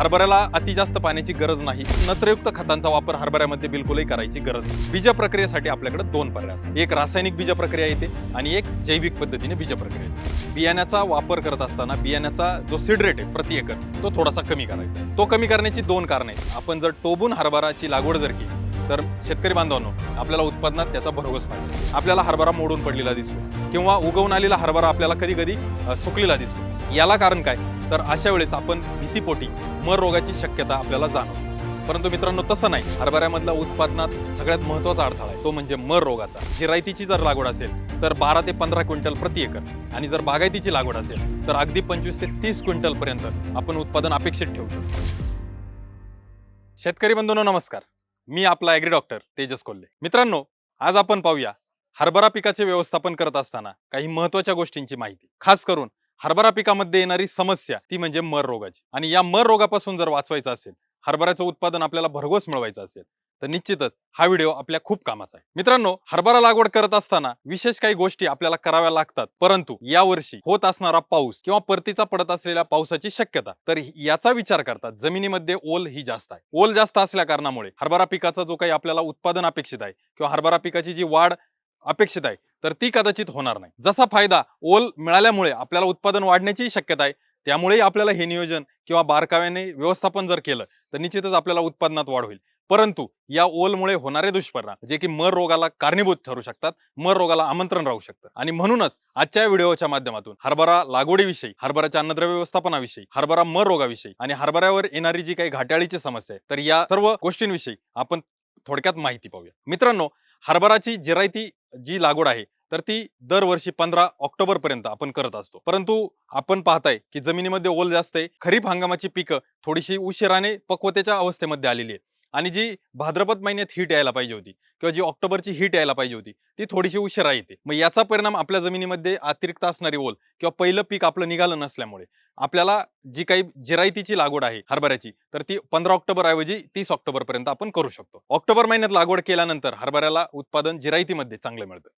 हरभऱ्याला अति जास्त पाण्याची गरज नाही. नत्रयुक्त खतांचा वापर हरभऱ्यामध्ये बिलकुलही करायची गरज नाही. बीज प्रक्रियेसाठी आपल्याकडे दोन पर्याय असतात. एक रासायनिक बीज प्रक्रिया येते आणि एक जैविक पद्धतीने बीज प्रक्रिया येते. बियाण्याचा वापर करत असताना बियाण्याचा जो सीड रेट आहे प्रति एकर तो थोडासा कमी करायचा आहे. तो कमी करण्याची दोन कारणे आहेत. आपण जर टोबून हरभराची लागवड जर केली तर शेतकरी बांधवांनो आपल्याला उत्पादनात त्याचा भरघोस पाहिजे आपल्याला हरभरा मोडून पडलेला दिसतो. किंवा उगवून आलेला हरभरा आपल्याला कधी कधी सुकलेला दिसतो. याला कारण काय? तर अशा वेळेस आपण भीतीपोटी मर रोगाची शक्यता आपल्याला जाणवते. परंतु मित्रांनो तसं नाही. हरभऱ्यामधला उत्पादनात सगळ्यात महत्त्वाचा अडथळा आहे. तो म्हणजे मर रोगाचा. जिरायतीची जर लागवड असेल तर बारा ते पंधरा क्विंटल प्रति एकर. आणि जर बागायतीची लागवड असेल तर अगदी पंचवीस ते तीस क्विंटल पर्यंत आपण उत्पादन अपेक्षित ठेवू शकतो. शेतकरी बंधूंनो नमस्कार. मी आपला ॲग्री डॉक्टर तेजस कोल्हे. मित्रांनो आज आपण पाहूया हरभरा पिकाचे व्यवस्थापन करत असताना काही महत्त्वाच्या गोष्टींची माहिती. खास करून हरभरा पिकामध्ये येणारी समस्या ती म्हणजे मर रोगाची. आणि या मर रोगापासून जर वाचवायचं असेल हरभऱ्याचं उत्पादन आपल्याला भरघोस मिळवायचं असेल तर निश्चितच हा व्हिडिओ आपल्या खूप कामाचा आहे. मित्रांनो हरभरा लागवड करत असताना विशेष काही गोष्टी आपल्याला कराव्या लागतात. परंतु यावर्षी होत असणारा पाऊस किंवा परतीचा पडत असलेल्या पावसाची शक्यता तर याचा विचार करता जमिनीमध्ये ओल ही जास्त आहे. ओल जास्त असल्या कारणामुळे हरभरा पिकाचा जो काही आपल्याला उत्पादन अपेक्षित आहे किंवा हरभरा पिकाची जी वाढ अपेक्षित आहे तर ती कदाचित होणार नाही. जसा फायदा ओल मिळाल्यामुळे आपल्याला उत्पादन वाढण्याची शक्यता आहे त्यामुळेही आपल्याला हे नियोजन किंवा बारकाव्याने व्यवस्थापन जर केलं तर निश्चितच आपल्याला उत्पादनात वाढ होईल. परंतु या ओलमुळे होणारे दुष्परिणाम जे की मर रोगाला कारणीभूत ठरू शकतात मर रोगाला आमंत्रण राहू शकतं. आणि म्हणूनच आजच्या व्हिडिओच्या माध्यमातून हरभरा लागवडीविषयी हरभराच्या अन्नद्रव्य व्यवस्थापनाविषयी हरभरा मर रोगाविषयी आणि हरभऱ्यावर येणारी जी काही घाटाळीची समस्या आहे तर या सर्व गोष्टींविषयी आपण थोडक्यात माहिती पाहूया. मित्रांनो हरभराची जिरायती जी लागवड आहे तर ती दरवर्षी पंधरा ऑक्टोबर पर्यंत आपण करत असतो. परंतु आपण पाहताय की जमिनीमध्ये ओल जास्त आहे खरीप हंगामाची पिकं थोडीशी उशिराने पक्वतेच्या अवस्थेमध्ये आलेली आहेत. आणि जी भाद्रपद महिन्यात हीट यायला पाहिजे होती किंवा जी ऑक्टोबरची हीट यायला पाहिजे होती ती थोडीशी उशिरा येते. मग याचा परिणाम आपल्या जमिनीमध्ये अतिरिक्त असणारी ओल किंवा पहिलं पीक आपलं निघालं नसल्यामुळे आपल्याला जी काही जिरायतीची लागवड आहे हरभऱ्याची तर ती पंधरा ऑक्टोबर ऐवजी तीस ऑक्टोबर पर्यंत आपण करू शकतो. ऑक्टोबर महिन्यात लागवड केल्यानंतर हरभऱ्याला उत्पादन जिरायतीमध्ये चांगलं मिळतं.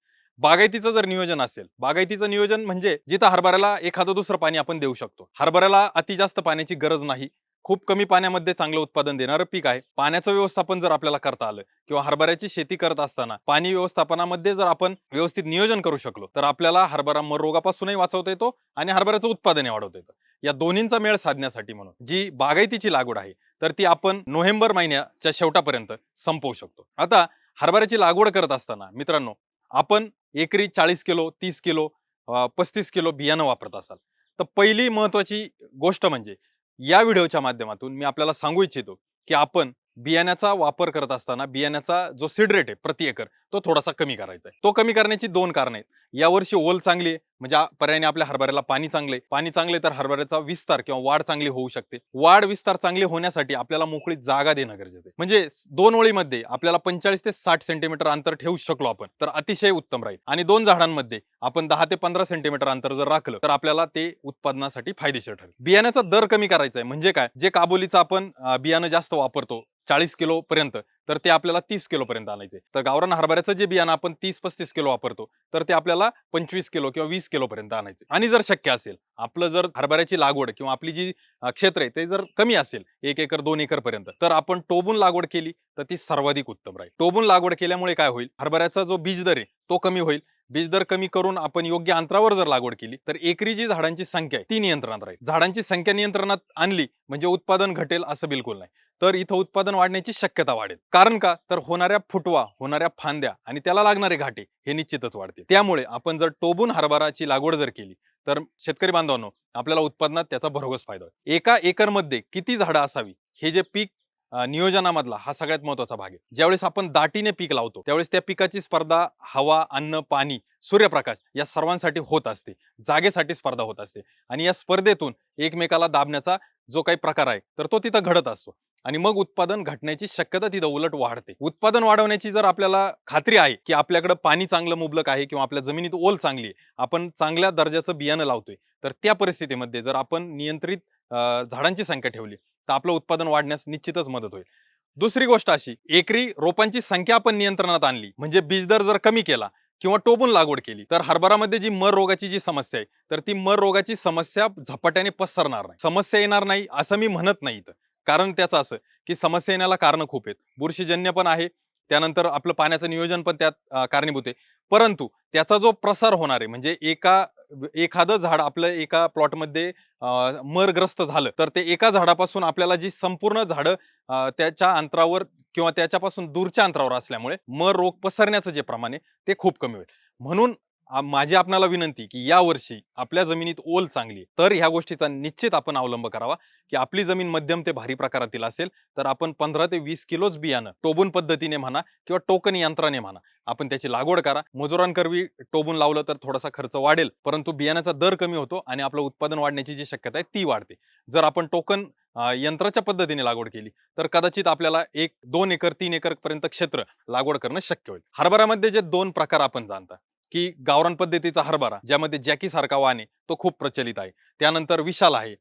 बागायतीचं जर नियोजन असेल बागायतीचं नियोजन म्हणजे जिथं हरभऱ्याला एखादं दुसरं पाणी आपण देऊ शकतो. हरभऱ्याला अति जास्त पाण्याची गरज नाही. खूप कमी पाण्यामध्ये चांगलं उत्पादन देणारं पीक आहे. पाण्याचं व्यवस्थापन जर आपल्याला करता आलं किंवा हरभऱ्याची शेती करत असताना पाणी व्यवस्थापनामध्ये जर आपण व्यवस्थित नियोजन करू शकलो तर आपल्याला हरभरा मर रोगापासूनही वाचवता येतो आणि हरभऱ्याचं उत्पादनही वाढवता येतं. या दोन्हींचा मेळ साधण्यासाठी म्हणून जी बागायतीची लागवड आहे तर ती आपण नोव्हेंबर महिन्याच्या शेवटापर्यंत संपवू शकतो. आता हरभऱ्याची लागवड करत असताना मित्रांनो आपण एकरी चाळीस किलो तीस किलो पस्तीस किलो बियाणं वापरत असाल. तर पहिली महत्वाची गोष्ट म्हणजे या व्हिडिओच्या माध्यमातून मी आपल्याला सांगू इच्छितो की आपण बियाण्याचा वापर करत असताना बियाण्याचा जो सीड रेट आहे प्रति एकर तो थोडासा कमी करायचा आहे. तो कमी करण्याची दोन कारणं आहेत. यावर्षी ओल चांगली आहे. म्हणजे पर्यायाने आपल्या हरभऱ्याला पाणी चांगले पाणी चांगले तर हरभऱ्याचा विस्तार किंवा वाढ चांगली होऊ शकते. वाढ विस्तार चांगली होण्यासाठी आपल्याला मोकळी जागा देणं गरजेचं आहे. म्हणजे दोन ओळीमध्ये आपल्याला पंचेचाळीस ते साठ सेंटीमीटर अंतर ठेवू शकलो आपण तर अतिशय उत्तम राहील. आणि दोन झाडांमध्ये आपण दहा ते पंधरा सेंटीमीटर अंतर जर राखलं तर आपल्याला ते उत्पादनासाठी फायदेशीर ठरेल. बियाण्याचा दर कमी करायचा आहे. म्हणजे काय? जे काबोलीचं आपण बियाणं जास्त वापरतो चाळीस किलो पर्यंत तर ते आपल्याला तीस किलो पर्यंत आणायचे. तर गावरान हरभऱ्याचं जे बियाणं आपण तीस पस्तीस किलो वापरतो तर ते आपल्याला पंचवीस किलो किंवा वीस किलो पर्यंत आणायचे. आणि जर शक्य असेल आपलं जर हरभऱ्याची लागवड किंवा आपली जी क्षेत्र आहे ते जर कमी असेल एक एकर दोन एकर पर्यंत तर आपण टोबून लागवड केली तर ती सर्वाधिक उत्तम राहील. टोबून लागवड केल्यामुळे काय होईल? हरभऱ्याचा जो बीज दर आहे तो कमी होईल. बीज दर कमी करून आपण योग्य अंतरावर जर लागवड केली तर एकरी जी झाडांची संख्या आहे ती नियंत्रणात राहील. झाडांची संख्या नियंत्रणात आणली म्हणजे उत्पादन घटेल असं बिलकुल नाही. तर इथं उत्पादन वाढण्याची शक्यता वाढेल. कारण का? तर होणाऱ्या फुटवा होणाऱ्या फांद्या आणि त्याला लागणारे घाटे हे निश्चितच वाढतील. त्यामुळे आपण जर टोबून हरभराची लागवड जर केली तर शेतकरी बांधवांनो आपल्याला उत्पादनात त्याचा भरघोस फायदा होईल. एका एकरमध्ये किती झाडं असावी? हे जे पीक नियोजनामधला हा सगळ्यात महत्त्वाचा भाग आहे. ज्यावेळेस आपण दाटीने पीक लावतो त्यावेळेस त्या पिकाची स्पर्धा हवा अन्न पाणी सूर्यप्रकाश या सर्वांसाठी होत असते. जागेसाठी स्पर्धा होत असते. आणि या स्पर्धेतून एकमेकाला दाबण्याचा जो काही प्रकार आहे तर तो तिथं घडत असतो. आणि मग उत्पादन घटण्याची शक्यता तिथं उलट वाढते. उत्पादन वाढवण्याची जर आपल्याला खात्री आहे की आपल्याकडे पाणी चांगलं मुबलक आहे किंवा आपल्या जमिनीत ओल चांगली आहे आपण चांगल्या दर्जाचं बियाणं लावतोय तर त्या परिस्थितीमध्ये जर आपण नियंत्रित झाडांची संख्या ठेवली तर आपलं उत्पादन वाढण्यास निश्चितच मदत होईल. दुसरी गोष्ट अशी एकरी रोपांची संख्या आपण नियंत्रणात आणली म्हणजे बीज दर जर कमी केला किंवा टोबून लागवड केली तर हरभरामध्ये जी मर रोगाची जी समस्या आहे तर ती मर रोगाची समस्या झपाट्याने पसरणार नाही. समस्या येणार नाही असं मी म्हणत नाही इथं. कारण त्याचं असं की समस्या येण्याला कारण खूप आहेत. बुरशीजन्य पण आहे त्यानंतर आपलं पाण्याचं नियोजन पण त्यात कारणीभूत आहे. परंतु त्याचा जो प्रसार होणार आहे म्हणजे एका एखादं झाड आपलं एका प्लॉटमध्ये अं, मरग्रस्त झालं तर ते एका झाडापासून आपल्याला जी संपूर्ण झाडं त्याच्या अंतरावर किंवा त्याच्यापासून दूरच्या अंतरावर असल्यामुळे मर रोग पसरण्याचं जे प्रमाण आहे ते खूप कमी होईल. म्हणून माझी आपणाला विनंती की या वर्षी आपल्या जमिनीत ओल चांगली तर ह्या गोष्टीचा निश्चित आपण अवलंब करावा की आपली जमीन मध्यम ते भारी प्रकारातील असेल तर आपण पंधरा ते वीस किलोच बियाणं टोबून पद्धतीने म्हणा किंवा टोकन यंत्राने म्हणा आपण त्याची लागवड करा. मजुरांकरवी टोबून लावलं तर थोडासा खर्च वाढेल परंतु बियाण्याचा दर कमी होतो आणि आपलं उत्पादन वाढण्याची जी शक्यता आहे ती वाढते. जर आपण टोकन यंत्राच्या पद्धतीने लागवड केली तर कदाचित आपल्याला एक दोन एकर तीन एकर पर्यंत क्षेत्र लागवड करणं शक्य होईल. हरभऱ्यामध्ये जे दोन प्रकार आपण जाणता की गावरान पद्धतीचा हरभरा ज्यामध्ये जॅकी सारखा वाण आहे तो खूप प्रचलित आहे. त्यानंतर विशाल आहे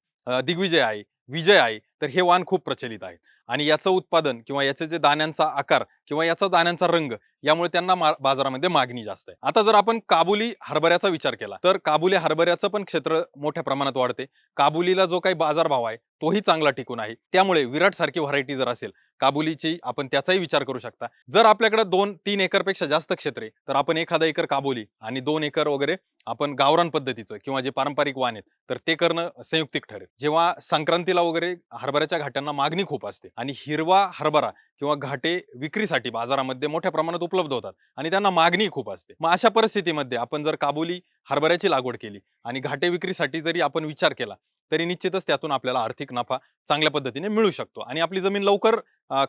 दिग्विजय आहे विजय आहे तर हे वाण खूप प्रचलित आहे. आणि याचं उत्पादन किंवा याचे जे दाण्यांचा आकार किंवा याचा दाण्यांचा रंग यामुळे त्यांना बाजारामध्ये मागणी जास्त आहे. आता जर आपण काबुली हरभऱ्याचा विचार केला तर काबुली हरभऱ्याचं पण क्षेत्र मोठ्या प्रमाणात वाढते. काबुलीला जो काही बाजारभाव आहे तोही चांगला टिकून आहे. त्यामुळे विराट सारखी व्हरायटी जर असेल काबुलीची आपण त्याचाही विचार करू शकता. जर आपल्याकडे दोन तीन एकरपेक्षा जास्त क्षेत्रे तर आपण एखादा एकर काबुली आणि दोन एकर वगैरे आपण गावरान पद्धतीचं किंवा जे पारंपरिक वाण आहेत तर ते करणं संयुक्तिक ठरेल. जेव्हा संक्रांतीला वगैरे हरभऱ्याच्या घाट्यांना मागणी खूप असते आणि हिरवा हरभरा किंवा घाटे विक्रीसाठी बाजारामध्ये मोठ्या प्रमाणात उपलब्ध होतात आणि त्यांना मागणी खूप असते. मग अशा परिस्थितीमध्ये आपण जर काबुली हरभऱ्याची लागवड केली आणि घाटे विक्रीसाठी जरी आपण विचार केला तरी निश्चितच त्यातून आपल्याला आर्थिक नफा चांगल्या पद्धतीने मिळू शकतो आणि आपली जमीन लवकर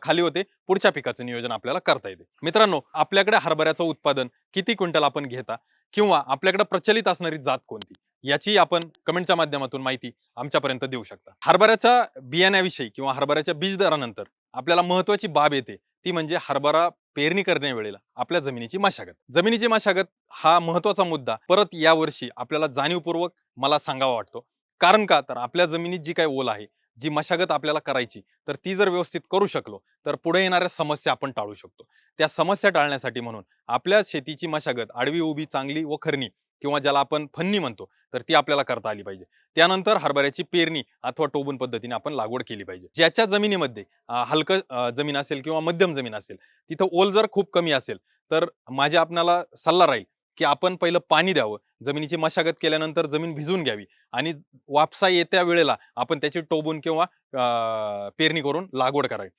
खाली होते पुढच्या पिकाचं नियोजन आपल्याला करता येते. मित्रांनो आपल्याकडे हरभऱ्याचं उत्पादन किती क्विंटल आपण घेता किंवा आपल्याकडे प्रचलित असणारी जात कोणती? याची आपण कमेंटच्या माध्यमातून माहिती आमच्यापर्यंत देऊ शकता. हरभऱ्याच्या बियाण्याविषयी किंवा हरभऱ्याच्या बीज दरानंतर आपल्याला महत्वाची बाब येते. ती म्हणजे हरभरा पेरणी करण्या वेळेला आपल्या जमिनीची मशागत. जमिनीची मशागत हा महत्त्वाचा मुद्दा. परत या वर्षी आपल्याला जाणीवपूर्वक मला सांगावा वाटतो. कारण का? तर आपल्या जमिनीत जी काही ओल आहे जी मशागत आपल्याला करायची तर ती जर व्यवस्थित करू शकलो तर पुढे येणाऱ्या समस्या आपण टाळू शकतो. त्या समस्या टाळण्यासाठी म्हणून आपल्या शेतीची मशागत आडवी उभी चांगली व खरणी किंवा ज्याला आपण फन्नी म्हणतो तर ती आपल्याला करता आली पाहिजे. त्यानंतर हरभऱ्याची पेरणी अथवा टोबून पद्धतीने आपण लागवड केली पाहिजे. ज्याच्या जमिनीमध्ये हलकं जमीन असेल किंवा मध्यम जमीन असेल तिथं ओल जर खूप कमी असेल तर माझ्या आपणाला सल्ला राहील की आपण पहिलं पाणी द्यावं. जमिनीची मशागत केल्यानंतर जमीन भिजून घ्यावी आणि वापसा येत्या वेळेला आपण त्याची टोबून किंवा अं, पेरणी करून लागवड करावी.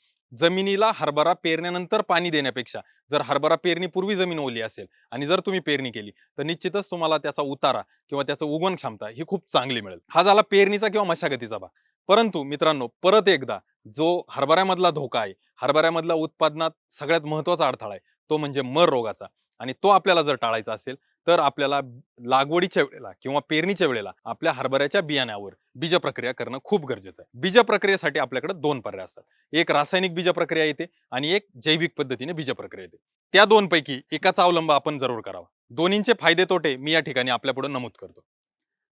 जमिनीला हरभरा पेरण्यानंतर पाणी देण्यापेक्षा जर हरभरा पेरणीपूर्वी जमीन ओली असेल आणि जर तुम्ही पेरणी केली तर निश्चितच तुम्हाला त्याचा उतारा किंवा त्याचं उगवण क्षमता ही खूप चांगली मिळेल. हा झाला पेरणीचा किंवा मशागतीचा भाग. परंतु मित्रांनो परत एकदा जो हरभऱ्यामधला धोका आहे हरभऱ्यामधला उत्पादनात सगळ्यात महत्त्वाचा अडथळा आहे तो म्हणजे मर रोगाचा आणि तो आपल्याला जर टाळायचा असेल तर आपल्याला लागवडीच्या वेळेला किंवा पेरणीच्या वेळेला आपल्या हरभऱ्याच्या बियाण्यावर बीज प्रक्रिया करणं खूप गरजेचं आहे. बीज प्रक्रियेसाठी आपल्याकडे दोन पर्याय असतात. एक रासायनिक बीज प्रक्रिया येते आणि एक जैविक पद्धतीने बीज प्रक्रिया येते. त्या दोन पैकी एकाचा अवलंब आपण जरूर करावा. दोन्हींचे फायदे तोटे मी या ठिकाणी आपल्या पुढे नमूद करतो.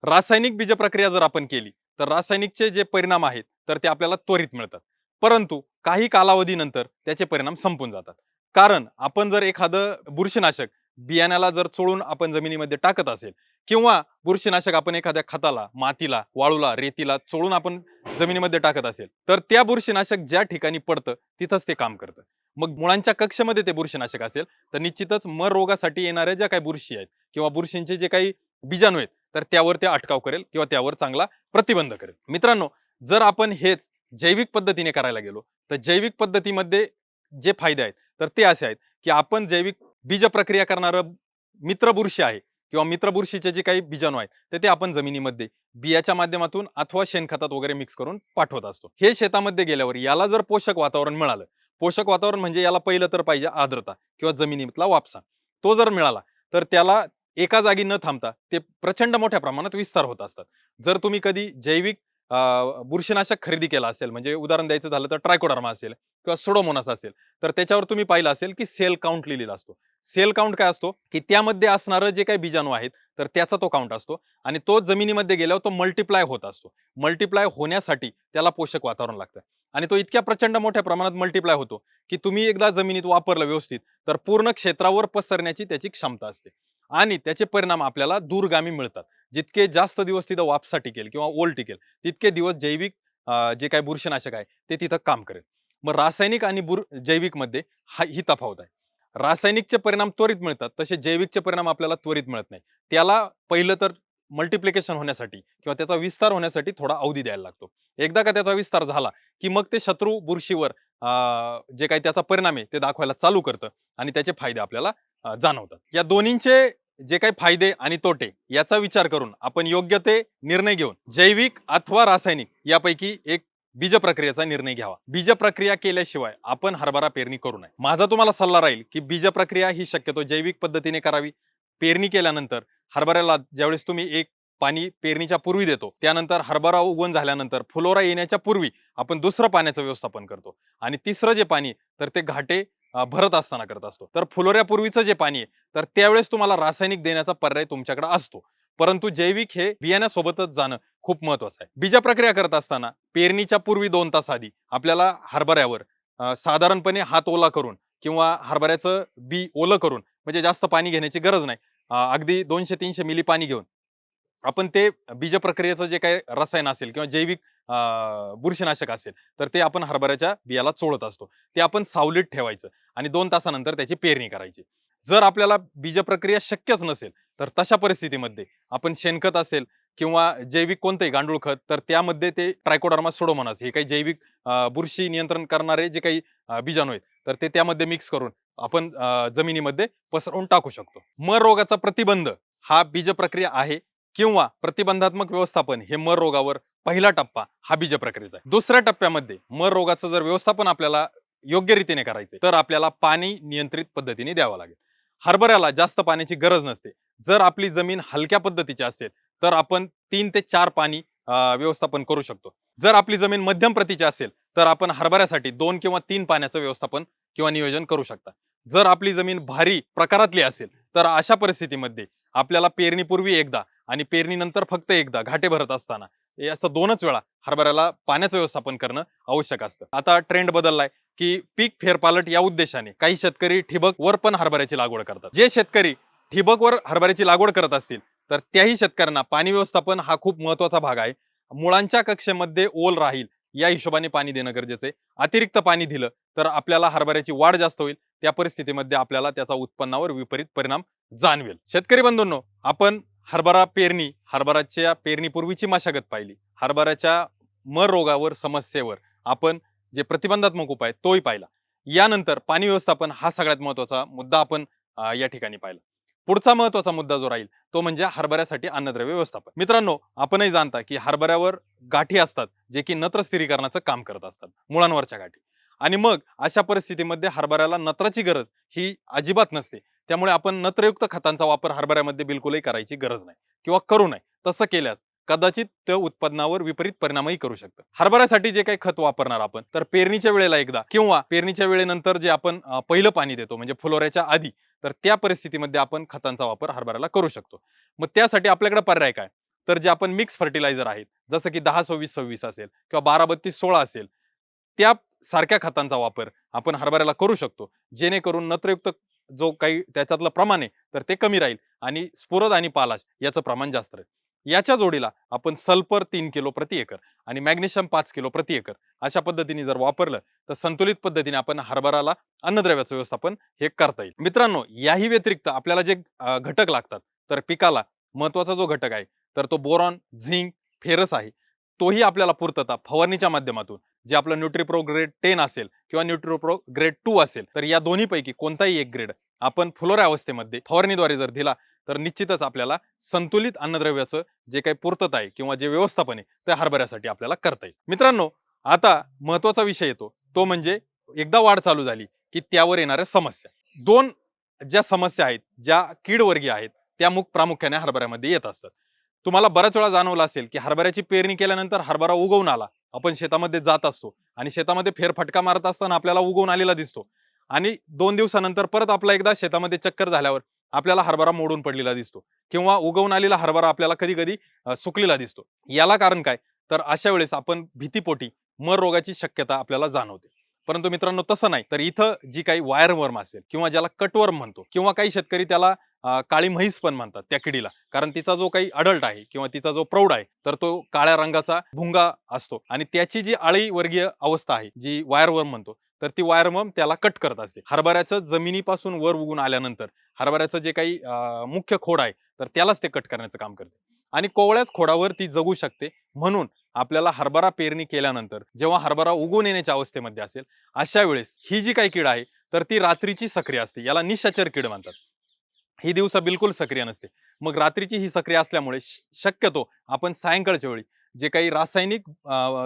रासायनिक बीज प्रक्रिया जर आपण केली तर रासायनिकचे जे परिणाम आहेत तर ते आपल्याला त्वरित मिळतात. परंतु काही कालावधीनंतर त्याचे परिणाम संपून जातात. कारण आपण जर एखादं बुरशीनाशक बियाण्याला जर चोळून आपण जमिनीमध्ये टाकत असेल किंवा बुरशीनाशक आपण एखाद्या खताला मातीला वाळूला रेतीला चोळून आपण जमिनीमध्ये टाकत असेल तर त्या बुरशीनाशक ज्या ठिकाणी पडतं तिथंच ते काम करतं. मग मुळांच्या कक्षमध्ये ते बुरशीनाशक असेल तर निश्चितच मर रोगासाठी येणाऱ्या ज्या काही बुरशी आहेत किंवा बुरशींचे जे काही बीजाणू आहेत तर त्यावर ते अटकाव करेल किंवा त्यावर चांगला प्रतिबंध करेल. मित्रांनो जर आपण हेच जैविक पद्धतीने करायला गेलो तर जैविक पद्धतीमध्ये जे फायदे आहेत तर ते असे आहेत की आपण जैविक बीज प्रक्रिया करणारं मित्र बुरशी आहे किंवा मित्र बुरशीचे जे काही बीजाणू आहेत तर ते आपण जमिनीमध्ये बियाच्या माध्यमातून अथवा शेणखतात वगैरे मिक्स करून पाठवत असतो. हे शेतामध्ये गेल्यावर याला जर पोषक वातावरण मिळालं पोषक वातावरण म्हणजे याला पहिलं तर पाहिजे आर्द्रता किंवा जमिनीतला वापसा. तो जर मिळाला तर त्याला एका जागी न थांबता ते प्रचंड मोठ्या प्रमाणात विस्तार होत असतात. जर तुम्ही कधी जैविक अं, बुरशीनाशक खरेदी केला असेल म्हणजे उदाहरण द्यायचं झालं तर ट्रायकोडर्मा असेल किंवा सोडोमोनास असेल तर त्याच्यावर तुम्ही पाहिलं असेल की सेल काउंट लिहिलेला असतो. सेल काउंट काय असतो? की त्यामध्ये असणारं जे काही बीजाणू आहेत तर त्याचा तो काउंट असतो आणि तो जमिनीमध्ये गेल्यावर तो मल्टिप्लाय होत असतो. मल्टिप्लाय होण्यासाठी त्याला पोषक वातावरण लागतं. आणि तो इतक्या प्रचंड मोठ्या प्रमाणात मल्टिप्लाय होतो की तुम्ही एकदा जमिनीत वापरलं व्यवस्थित तर पूर्ण क्षेत्रावर पसरण्याची त्याची क्षमता असते. आणि त्याचे परिणाम आपल्याला दूरगामी मिळतात. जितके जास्त दिवस तिथं वापसा टिकेल किंवा ओल टिकेल तितके दिवस जैविक जे काही बुरशीनाशक आहे ते तिथं काम करेल. मग रासायनिक आणि बुर जैविकमध्ये हा ही तफावत आहे. रासायनिकचे परिणाम त्वरित मिळतात तसे जैविकचे परिणाम आपल्याला त्वरित मिळत नाही त्याला पहिलं तर मल्टिप्लिकेशन होण्यासाठी किंवा त्याचा विस्तार होण्यासाठी थोडा अवधी द्यायला लागतो. एकदा का त्याचा विस्तार झाला की मग ते शत्रू बुरशीवर अं, जे काही त्याचा परिणाम आहे ते दाखवायला चालू करतं आणि त्याचे फायदे आपल्याला जाणवतात. या दोन्हींचे जे काही फायदे आणि तोटे याचा विचार करून आपण योग्य ते निर्णय घेऊन जैविक अथवा रासायनिक यापैकी एक बीज प्रक्रियेचा निर्णय घ्यावा. बीज प्रक्रिया केल्याशिवाय आपण हरभरा पेरणी करू नये. माझा तुम्हाला सल्ला राहील की बीज प्रक्रिया ही शक्यतो जैविक पद्धतीने करावी. पेरणी केल्यानंतर हरभऱ्याला ज्यावेळेस तुम्ही एक पाणी पेरणीच्या पूर्वी देतो त्यानंतर हरभरा उगवण झाल्यानंतर फुलोरा येण्याच्या पूर्वी आपण दुसरं पाण्याचं व्यवस्थापन करतो. आणि तिसरं जे पाणी तर ते घाटे भरत असताना करत असतो. तर फुलोऱ्यापूर्वीचं जे पाणी आहे तर त्यावेळेस तुम्हाला रासायनिक देण्याचा पर्याय तुमच्याकडे असतो. परंतु जैविक हे बियाण्यासोबतच जाणं खूप महत्वाचं आहे. बीज प्रक्रिया करत असताना पेरणीच्या पूर्वी दोन तास आधी आपल्याला हरभऱ्यावर साधारणपणे हात ओला करून किंवा हरभऱ्याचं बी ओलं करून म्हणजे जास्त पाणी घेण्याची गरज नाही. अगदी दोनशे तीनशे मिली पाणी घेऊन आपण ते बीज प्रक्रियेचं जे काही रसायन असेल किंवा जैविक अं, बुरशीनाशक असेल तर ते आपण हरभऱ्याच्या बियाला चोळत असतो. ते आपण सावलीत ठेवायचं आणि दोन तासानंतर त्याची पेरणी करायची. जर आपल्याला बीज प्रक्रिया शक्यच नसेल तर तशा परिस्थितीमध्ये आपण शेणखत असेल किंवा जैविक कोणतंही गांडूळ खत तर त्यामध्ये ते ट्रायकोडर्मा सोडोमोनास हे काही जैविक बुरशी नियंत्रण करणारे जे काही बीजाणू आहेत तर ते त्यामध्ये मिक्स करून आपण जमिनीमध्ये पसरवून टाकू शकतो. मर रोगाचा प्रतिबंध हा बीज प्रक्रिया आहे किंवा प्रतिबंधात्मक व्यवस्थापन हे मर रोगावर पहिला टप्पा हा बीज प्रक्रियेचा आहे. दुसऱ्या टप्प्यामध्ये मर रोगाचं जर व्यवस्थापन आपल्याला योग्य रीतीने करायचं तर आपल्याला पाणी नियंत्रित पद्धतीने द्यावं लागेल. हरभऱ्याला जास्त पाण्याची गरज नसते. जर आपली जमीन हलक्या पद्धतीची असेल तर आपण तीन ते चार पाणी व्यवस्थापन करू शकतो. जर आपली जमीन मध्यम प्रतीची असेल तर आपण हरभऱ्यासाठी दोन किंवा तीन पाण्याचं व्यवस्थापन किंवा नियोजन करू शकता. जर आपली जमीन भारी प्रकारातली असेल तर अशा परिस्थितीमध्ये आपल्याला पेरणीपूर्वी एकदा आणि पेरणीनंतर फक्त एकदा घाटे भरत असताना असं दोनच वेळा हरभऱ्याला पाण्याचं व्यवस्थापन करणं आवश्यक असतं. आता ट्रेंड बदललाय. की पीक फेरपालट या उद्देशाने काही शेतकरी ठिबक वर पण हरभऱ्याची लागवड करतात. जे शेतकरी ठिबक वर हरभऱ्याची लागवड करत असतील तर त्याही शेतकऱ्यांना पाणी व्यवस्थापन हा खूप महत्त्वाचा भाग आहे. मुळांच्या कक्षेमध्ये ओल राहील या हिशोबाने पाणी देणं गरजेचं आहे. अतिरिक्त पाणी दिलं तर आपल्याला हरभऱ्याची वाढ जास्त होईल. त्या परिस्थितीमध्ये आपल्याला त्याचा उत्पन्नावर विपरीत परिणाम जाणवेल. शेतकरी बंधूंनो आपण हरभरा पेरणी हरभराच्या पेरणीपूर्वीची मशागत पाहिली. हरभऱ्याच्या मर रोगावर समस्येवर आपण जे प्रतिबंधात्मक उपाय तोही पाहिला. यानंतर पाणी व्यवस्थापन हा सगळ्यात महत्त्वाचा मुद्दा आपण या ठिकाणी पाहिला. पुढचा महत्त्वाचा मुद्दा जो राहील तो म्हणजे हरभऱ्यासाठी अन्नद्रव्य व्यवस्थापन. मित्रांनो आपणही जाणता की हरभऱ्यावर गाठी असतात जे की नत्र स्थिरीकरणाचं काम करत असतात मुळांवरच्या गाठी. आणि मग अशा परिस्थितीमध्ये हरभऱ्याला नत्राची गरज ही अजिबात नसते. त्यामुळे आपण नत्रयुक्त खतांचा वापर हरभऱ्यामध्ये बिलकुलही करायची गरज नाही किंवा करू नये तसं केल्यास कदाचित त्या उत्पादनावर विपरीत परिणामही करू शकतं हरभऱ्यासाठी जे काही खत वापरणार आपण तर पेरणीच्या वेळेला एकदा किंवा पेरणीच्या वेळेनंतर जे आपण पहिलं पाणी देतो म्हणजे फुलोऱ्याच्या आधी तर त्या परिस्थितीमध्ये आपण खतांचा वापर हरभऱ्याला करू शकतो. मग त्यासाठी आपल्याकडे पर्याय काय? तर जे आपण मिक्स फर्टिलायझर आहेत जसं की दहा सव्वीस सव्वीस असेल किंवा बारा बत्तीस सोळा असेल त्या सारख्या खतांचा वापर आपण हरभऱ्याला करू शकतो. जेणेकरून नत्रयुक्त जो काही त्याच्यातलं प्रमाण आहे तर ते कमी राहील आणि स्फुरद आणि पालाश याचं प्रमाण जास्त राहील. याच्या जोडीला आपण सल्फर तीन किलो प्रति एकर आणि मॅग्नेशियम पाच किलो प्रति एकर अशा पद्धतीने जर वापरलं तर संतुलित पद्धतीने आपण हरभराला अन्नद्रव्याचं व्यवस्थापन हे करता येईल. मित्रांनो याही व्यतिरिक्त आपल्याला जे घटक लागतात तर पिकाला महत्त्वाचा जो घटक आहे तर तो बोरॉन झिंक फेरस आहे. तोही आपल्याला पूर्तता फवारणीच्या माध्यमातून जे आपलं न्यूट्रीप्रो ग्रेड टेन असेल किंवा न्यूट्रीप्रो ग्रेड टू असेल तर या दोन्हीपैकी कोणताही एक ग्रेड आपण फुलोऱ्या अवस्थेमध्ये फवारणीद्वारे जर दिला तर निश्चितच आपल्याला संतुलित अन्नद्रव्याचं जे काही पूर्तता आहे किंवा जे व्यवस्थापन आहे ते हरभऱ्यासाठी आपल्याला करता येईल. मित्रांनो आता महत्त्वाचा विषय येतो. तो म्हणजे एकदा वाढ चालू झाली की त्यावर येणाऱ्या समस्या. दोन ज्या समस्या आहेत ज्या कीडवर्गीय आहेत त्या मुख प्रामुख्याने हरभऱ्यामध्ये येत असतात. तुम्हाला बऱ्याच वेळा जाणवलं असेल की हरभऱ्याची पेरणी केल्यानंतर हरभरा उगवून आला. आपण शेतामध्ये जात असतो आणि शेतामध्ये फेरफटका मारत असताना आपल्याला उगवून आलेला दिसतो. आणि दोन दिवसानंतर परत आपला एकदा शेतामध्ये चक्कर झाल्यावर आपल्याला हरभरा मोडून पडलेला दिसतो किंवा उगवून आलेला हरभरा आपल्याला कधी कधी सुकलेला दिसतो. याला कारण काय? तर अशा वेळेस आपण भीतीपोटी मर रोगाची शक्यता आपल्याला जाणवते. परंतु मित्रांनो तसं नाही. तर इथं जी काही वायरवर्म असेल किंवा ज्याला कटवर्म म्हणतो किंवा काही शेतकरी त्याला काळी म्हैस पण म्हणतात त्या किडीला. कारण तिचा जो काही अडल्ट आहे किंवा तिचा जो प्रौढ आहे तर तो काळ्या रंगाचा भुंगा असतो. आणि त्याची जी आळी वर्गीय अवस्था आहे जी वायरवर्म म्हणतो तर ती वायरवर्म त्याला कट करत असते. हरभऱ्याचं जमिनीपासून वर उगून आल्यानंतर हरभऱ्याचं जे काही मुख्य खोड आहे तर त्यालाच ते कट करण्याचं काम करते. आणि कोवळ्याच खोडावर ती जगू शकते. म्हणून आपल्याला हरभरा पेरणी केल्यानंतर जेव्हा हरभरा उगून येण्याच्या अवस्थेमध्ये असेल अशा वेळेस ही जी काही कीड आहे तर ती रात्रीची सक्रिय असते. याला निशाचर कीड म्हणतात. ही दिवसा बिलकुल सक्रिय नसते. मग रात्रीची ही सक्रिय असल्यामुळे शक्यतो आपण सायंकाळच्या वेळी जे काही रासायनिक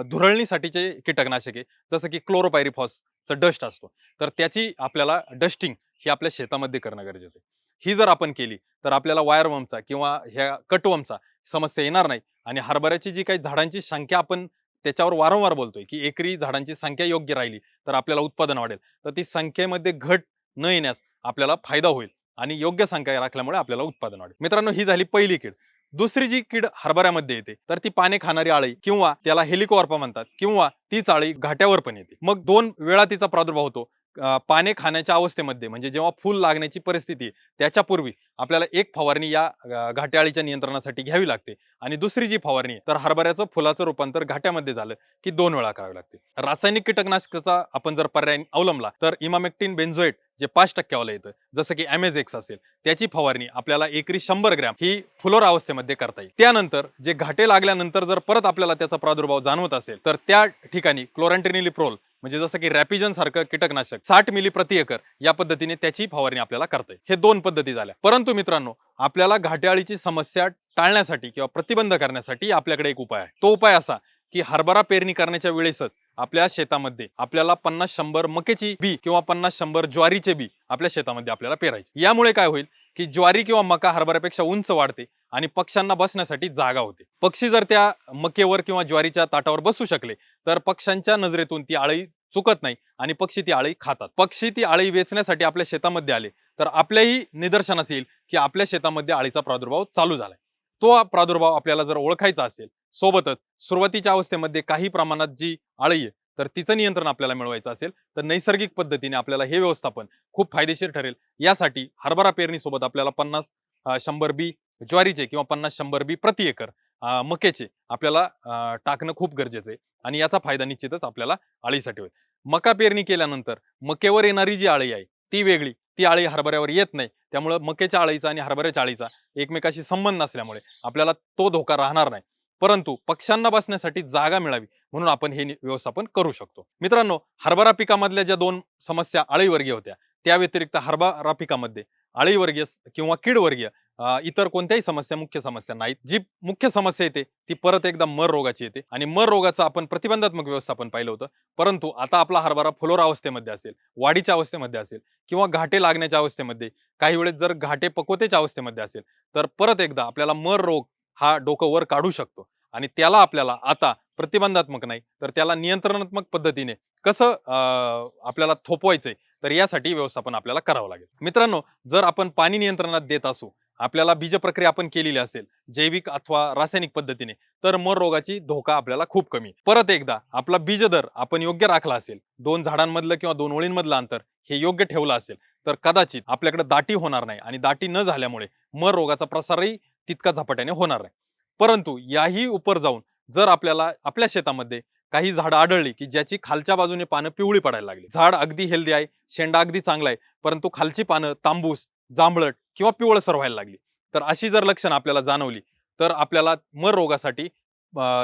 धुरळणीसाठीचे कीटकनाशके जसं की क्लोरोपायरिफॉस डस्ट असतो. तर त्याची आपल्याला डस्टिंग ही आपल्या शेतामध्ये करणं गरजेचं आहे. ही जर आपण केली तर आपल्याला वायरवमचा किंवा ह्या कटवमचा समस्या येणार नाही. आणि हरभऱ्याची जी काही झाडांची संख्या आपण त्याच्यावर वारंवार बोलतोय की एकरी झाडांची संख्या योग्य राहिली तर आपल्याला उत्पादन वाढेल. तर ती संख्येमध्ये घट न येण्यास आपल्याला फायदा होईल आणि योग्य संख्या राखल्यामुळे आपल्याला उत्पादन वाढेल. मित्रांनो ही झाली पहिली कीड. दुसरी जी कीड हरभऱ्यामध्ये येते तर ती पाने खाणारी आळी किंवा त्याला हेलिकॉर्पा म्हणतात किंवा तीच आळी घाट्यावर पण येते. मग दोन वेळा तिचा प्रादुर्भाव होतो. पाने खाण्याच्या अवस्थेमध्ये म्हणजे जेव्हा फुल लागण्याची परिस्थिती त्याच्यापूर्वी आपल्याला एक फवारणी या घाट्याळीच्या अळीच्या नियंत्रणासाठी घ्यावी लागते आणि दुसरी जी फवारणी तर हरभऱ्याचं फुलाचं रूपांतर घाट्यामध्ये झालं की दोन वेळा करावी लागते. रासायनिक कीटकनाशकाचा आपण जर पर्याय अवलंबला तर इमामेक्टिन बेन्झोएट जे पाच टक्क्यावाला येतं जसं की अमेझेक्स असेल त्याची फवारणी आपल्याला एकरी शंभर ग्रॅम ही फुलोर अवस्थेमध्ये करता येईल. त्यानंतर जे घाटे लागल्यानंतर जर परत आपल्याला त्याचा प्रादुर्भाव जाणवत असेल तर त्या ठिकाणी क्लोरॅन्टिनिलिप्रोल म्हणजे जसं की रॅपिजन सारखं कीटकनाशक साठ मिली प्रति एकर या पद्धतीने त्याची फवारणी आपल्याला करते हे दोन पद्धती झाल्या. परंतु मित्रांनो आपल्याला घाट्याळीची समस्या टाळण्यासाठी किंवा प्रतिबंध करण्यासाठी आपल्याकडे एक उपाय आहे. तो उपाय असा की हरभरा पेरणी करण्याच्या वेळेसच आपल्या शेतामध्ये आपल्याला पन्नास शंभर मकेची बी किंवा पन्नास शंभर ज्वारीचे बी आपल्या शेतामध्ये आपल्याला पेरायचे. यामुळे काय होईल? की ज्वारी किंवा मका हरभऱ्यापेक्षा उंच वाढते आणि पक्ष्यांना बसण्यासाठी जागा होते. पक्षी जर त्या मकेवर किंवा ज्वारीच्या ताटावर बसू शकले तर पक्ष्यांच्या नजरेतून ती आळी चुकत नाही आणि पक्षी ती आळी खातात. पक्षी ती आळी वेचण्यासाठी आपल्या शेतामध्ये आले तर आपल्याही निदर्शनास येईल की आपल्या शेतामध्ये आळीचा प्रादुर्भाव चालू झालाय. तो प्रादुर्भाव आपल्याला जर ओळखायचा असेल सोबतच सुरुवातीच्या अवस्थेमध्ये काही प्रमाणात जी आळी आहे तर तिचं नियंत्रण आपल्याला मिळवायचं असेल तर नैसर्गिक पद्धतीने आपल्याला हे व्यवस्थापन खूप फायदेशीर ठरेल. यासाठी हरभरा पेरणी सोबत आपल्याला पन्नास शंभर बी ज्वारीचे किंवा पन्नास शंभर बी प्रति एकर मकेचे मक्याचे आपल्याला टाकणं खूप गरजेचं आहे आणि याचा फायदा निश्चितच आपल्याला आळीसाठी होईल मका पेरणी केल्यानंतर मकेवर येणारी जी आळी आहे ती वेगळी. ती आळी हरभऱ्यावर येत नाही. त्यामुळे मक्याच्या आळीचा आणि हरभऱ्याच्या आळीचा एकमेकाशी संबंध नसल्यामुळे आपल्याला तो धोका राहणार नाही. परंतु पक्ष्यांना बसण्यासाठी जागा मिळावी. म्हणून आपण हे व्यवस्थापन करू शकतो. मित्रांनो हरभरा पिकामधल्या ज्या दोन समस्या आळीवर्गीय होत्या त्या व्यतिरिक्त हरभरा पिकामध्ये आळीवर्गीय किंवा कीडवर्गीय इतर कोणत्याही समस्या मुख्य समस्या नाहीत. जी मुख्य समस्या येते ती परत एकदा मर रोगाची येते. आणि मर रोगाचं आपण प्रतिबंधात्मक व्यवस्थापन पाहिलं होतं. परंतु आता आपला हरभरा फुलोरा अवस्थेमध्ये असेल वाढीच्या अवस्थेमध्ये असेल किंवा घाटे लागण्याच्या अवस्थेमध्ये काही वेळेस जर घाटे पकवतेच्या अवस्थेमध्ये असेल तर परत एकदा आपल्याला मर रोग हा डोकं वर काढू शकतो. आणि त्याला आपल्याला आता प्रतिबंधात्मक नाही तर त्याला नियंत्रणात्मक पद्धतीने कसं अं, आपल्याला थोपवायचंय तर यासाठी व्यवस्थापन आपल्याला करावं लागेल. मित्रांनो जर आपण पाणी नियंत्रणात देत असू आपल्याला बीज प्रक्रिया आपण केलेली असेल जैविक अथवा रासायनिक पद्धतीने तर मर रोगाची धोका आपल्याला खूप कमी. परत एकदा आपला बीज दर आपण योग्य राखला असेल दोन झाडांमधलं किंवा दोन ओळींमधलं अंतर हे योग्य ठेवलं असेल तर कदाचित आपल्याकडे दाटी होणार नाही आणि दाटी न झाल्यामुळे मर रोगाचा प्रसारही तितका झपाट्याने होणार नाही. परंतु याही उपर जाऊन जर आपल्याला आपल्या शेतामध्ये काही झाडं आढळली की ज्याची खालच्या बाजूने पानं पिवळी पडायला लागली. झाड अगदी हेल्दी आहे शेंडा अगदी चांगला आहे परंतु खालची पानं तांबूस जांभळट किंवा पिवळसर व्हायला लागली. तर अशी जर लक्षणं आपल्याला जाणवली तर आपल्याला मर रोगासाठी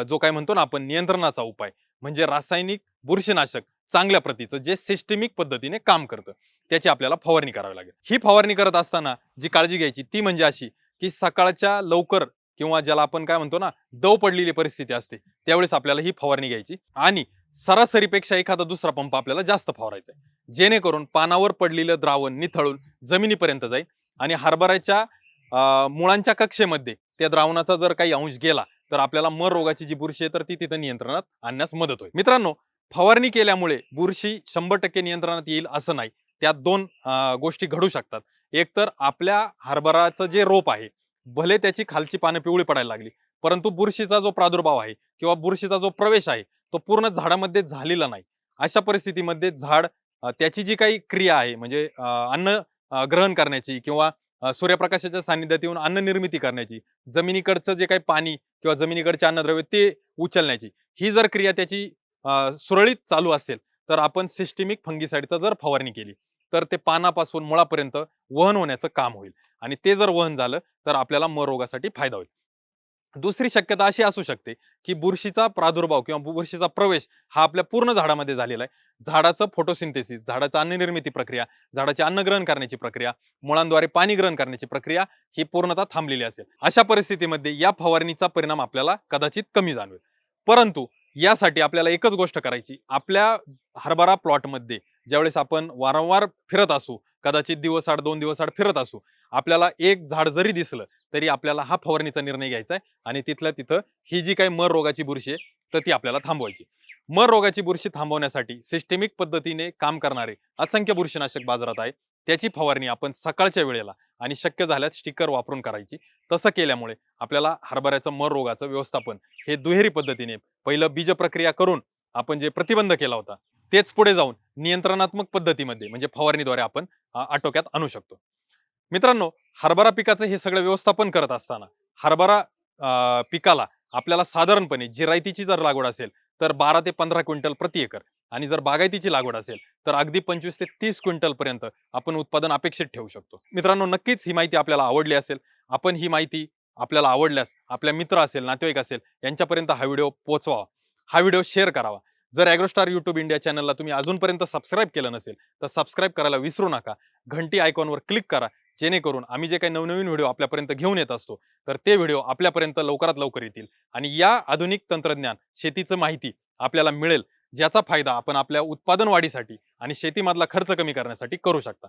जो काय म्हणतो ना आपण नियंत्रणाचा उपाय म्हणजे रासायनिक बुरशीनाशक चांगल्या प्रतीचं जे सिस्टमिक पद्धतीने काम करतं त्याची आपल्याला फवारणी करावी लागेल. ही फवारणी करत असताना जी काळजी घ्यायची ती म्हणजे अशी की सकाळच्या लवकर किंवा ज्याला आपण काय म्हणतो ना दव पडलेली परिस्थिती असते त्यावेळेस आपल्याला ही फवारणी घ्यायची. आणि सरासरीपेक्षा एखादा दुसरा पंप आपल्याला जास्त फवारायचा आहे. जेणेकरून पानावर पडलेलं द्रावण निथळून जमिनीपर्यंत जाईल आणि हरभऱ्याच्या मुळांच्या कक्षेमध्ये त्या द्रावणाचा जर काही अंश गेला तर आपल्याला मर रोगाची जी बुरशी आहे तर ती तिथं नियंत्रणात आणण्यास मदत होईल. मित्रांनो फवारणी केल्यामुळे बुरशी शंभर टक्के नियंत्रणात येईल असं नाही. त्यात दोन गोष्टी घडू शकतात. एक तर आपल्या हरभराचं जे रोप आहे भले त्याची खालची पानं पिवळी पडायला लागली परंतु बुरशीचा जो प्रादुर्भाव आहे किंवा बुरशीचा जो प्रवेश आहे तो पूर्ण झाडामध्ये झालेला नाही. अशा परिस्थितीमध्ये झाड त्याची जी काही क्रिया आहे म्हणजे अं, अन्न ग्रहण करण्याची किंवा सूर्यप्रकाशाच्या सानिध्यात येऊन अन्न निर्मिती करण्याची जमिनीकडचं जे काही पाणी किंवा जमिनीकडचे अन्नद्रव्य ते उचलण्याची ही जर क्रिया त्याची सुरळीत चालू असेल तर आपण सिस्टिमिक फंगिसाईडचा जर फवारणी केली तर ते पानापासून मुळापर्यंत वहन होण्याचं काम होईल. आणि ते जर वहन झालं तर आपल्याला म रोगासाठी फायदा होईल. दुसरी शक्यता अशी असू शकते की बुरशीचा प्रादुर्भाव किंवा बुरशीचा प्रवेश हा आपल्या पूर्ण झाडामध्ये झालेला आहे. झाडाचं फोटोसिंथेसिस झाडाचं अन्न निर्मिती प्रक्रिया झाडाचे अन्न ग्रहण करण्याची प्रक्रिया मुळांद्वारे पाणी ग्रहण करण्याची प्रक्रिया ही पूर्णतः थांबलेली असेल. अशा परिस्थितीमध्ये या फवारणीचा परिणाम आपल्याला कदाचित कमी जाणवेल. परंतु यासाठी आपल्याला एकच गोष्ट करायची आपल्या हरभरा प्लॉटमध्ये ज्यावेळेस आपण वारंवार फिरत असू कदाचित दिवस आड दोन दिवस आड फिरत असू आपल्याला एक झाड जरी दिसलं तरी आपल्याला हा फवारणीचा निर्णय घ्यायचा आहे आणि तिथल्या तिथं ही जी काही मर रोगाची बुरशी आहे तर ती आपल्याला थांबवायची. मर रोगाची बुरशी थांबवण्यासाठी सिस्टेमिक पद्धतीने काम करणारे असंख्य बुरशीनाशक बाजारात आहे त्याची फवारणी आपण सकाळच्या वेळेला आणि शक्य झाल्यास स्टिकर वापरून करायची. तसं केल्यामुळे आपल्याला हरभऱ्याचं मर रोगाचं व्यवस्थापन हे दुहेरी पद्धतीने पहिलं बीज प्रक्रिया करून आपण जे प्रतिबंध केला होता तेच पुढे जाऊन नियंत्रणात्मक पद्धतीमध्ये म्हणजे फवारणीद्वारे आपण आटोक्यात आणू शकतो. मित्रांनो हरभरा पिकाचं हे सगळं व्यवस्थापन करत असताना हरभरा पिकाला आपल्याला साधारणपणे जिरायतीची जर लागवड असेल तर बारा ते पंधरा क्विंटल प्रति एकर आणि जर बागायतीची लागवड असेल तर अगदी पंचवीस ते तीस क्विंटल पर्यंत आपण उत्पादन अपेक्षित ठेवू शकतो. मित्रांनो नक्कीच ही माहिती आपल्याला आवडली असेल. आपण ही माहिती आपल्याला आवडल्यास आपल्या मित्र असेल नातेवाईक असेल यांच्यापर्यंत हा व्हिडिओ पोहोचवा हा व्हिडिओ शेअर करावा. जर ॲग्रोस्टार युट्यूब इंडिया चॅनलला तुम्ही अजूनपर्यंत सबस्क्राईब केलं नसेल तर सबस्क्राईब करायला विसरू नका. घंटी आयकॉनवर क्लिक करा जेणेकरून आम्ही जे काही नवनवीन व्हिडिओ आपल्यापर्यंत घेऊन येत असतो तर ते व्हिडिओ आपल्यापर्यंत लवकरात लवकर येतील. आणि या आधुनिक तंत्रज्ञान शेतीचं माहिती आपल्याला मिळेल ज्याचा फायदा आपण आपल्या उत्पादन वाढीसाठी आणि शेतीमधला खर्च कमी करण्यासाठी करू शकता.